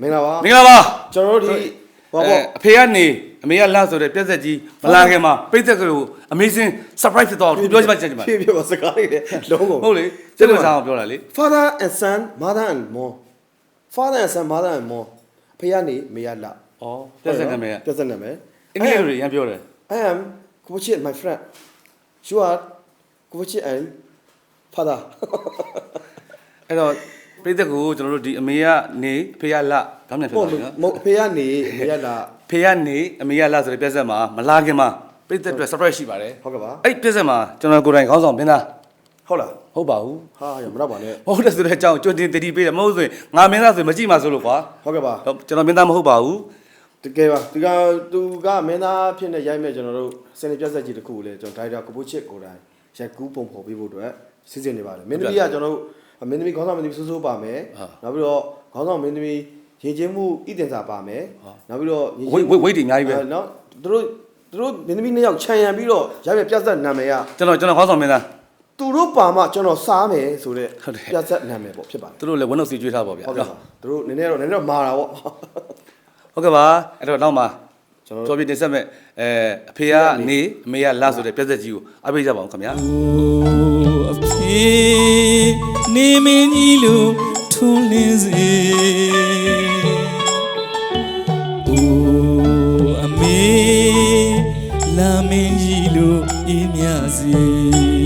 မင်္ဂလာပါမင်္ဂလာပါကျွန်တော်တို့ဒီဟောအဲပေါ့အဖေကနေအမေကလှဆိုတဲ့ပြက်ဆက်ကြီးမလာခင်မှာပိတ်သက်ကလေးကို amazing surprise ဖြစ်သွားတော့ပြောချင်ပါချင်ပါဖြည်းဖြည်းပါစကားလေးနဲ့လုံးကုန်ဟုတ်လေစိတ်ဝင်စားအောင်ပြောတာလေ Father and son mother and mom Father and son mother and mom ဖေကနေမေရလာဩပြက်ဆက်နာမည်ကပြက်ဆက်နာမည်အင်္ဂလိပ်လိုရမ်းပြောတယ် I am Kuchit my friend you are Kuchit and father အဲ့တော့ ပိတ်သက်ကိုကျွန်တော်တို့ဒီအမေကနေဖေကလှခေါင်းပြန်ဖြစ်ဟုတ်သွားပြီနော်မဟုတ်ဖေကနေမေရလာဖေကနေအမေကလှဆိုတဲ့ပြက်ဆက်မှာမလာခင်မှာပိတ်သက်အတွက် surprise ရှိပါတယ်ဟုတ်ကဲ့ပါအဲ့ပြက်ဆက်မှာကျွန်တော်ကိုယ်တိုင်ခေါင်းဆောင်မင်းသားဟုတ်လားဟုတ်ပါဘူးဟာရမတော့ပါနဲ့ဟုတ်တယ်ဆိုတဲ့အကြောင်းကြွတင်တတိပေးတယ်မဟုတ်ဆိုရင်ငါမင်းသားဆိုရင်မကြည့်ပါဆိုလို့ကွာဟုတ်ကဲ့ပါဟုတ်ကျွန်တော်မင်းသားမဟုတ်ပါဘူးတကယ်ပါဒီကသူကမင်းသားဖြစ်နေရိုက်မဲ့ကျွန်တော်တို့စနေပြက်ဆက်ကြီးတစ်ခုကိုလည်းကျွန်တော်ဒိုင်တာကပုချစ်ကိုယ်တိုင်ရိုက်ကူးပုံဖော်ပေးဖို့အတွက် စီစဉ်နေပါတယ်မင်းသမီးကကျွန်တော်တို့မင်းသမီးခေါင်းဆောင်မင်းသမီးစိုးစိုးပါမယ်နောက်ပြီးတော့ခေါင်းဆောင်မင်းသမီးရင်ချင်းမှုဣတင်စာပါမယ်နောက်ပြီးတော့ဝိတ်ဝိတ်ဝိတ်တွေအများကြီးပဲနော်သူတို့သူတို့မင်းသမီးနှစ်ယောက်ခြံရံပြီးတော့ရိုက်မဲ့ပြက်ဆက်နာမည်ကကျွန်တော်ကျွန်တော်ခေါင်းဆောင်မင်းသားသူတို့ပါမှကျွန်တော်စားမယ်ဆိုတဲ့ဟုတ်တယ်ပြက်ဆက်နာမည်ပေါ့ဖြစ်ပါတယ်သူတို့လည်းဝင်းတော့စီကျွေးထားပါဗျာဟုတ်ကဲ့ပါသူတို့နည်းနည်းတော့နည်းနည်းတော့မာတာပေါ့ဟုတ်ကဲ့ပါအဲ့တော့နောက်မှာ ကျွန်တော်ကျော်ပြတင်ဆက်မဲ့အဲအဖေကနေအမေကလာဆိုတဲ့ပြက်သက်ကြီးကိုအားပေးကြပါအောင်ခင်ဗျာအိုးအဖေနေမင်းကြီးလိုထွန်းလင်းစေအိုးအမေလာမင်းကြီးလိုအေးမြစေ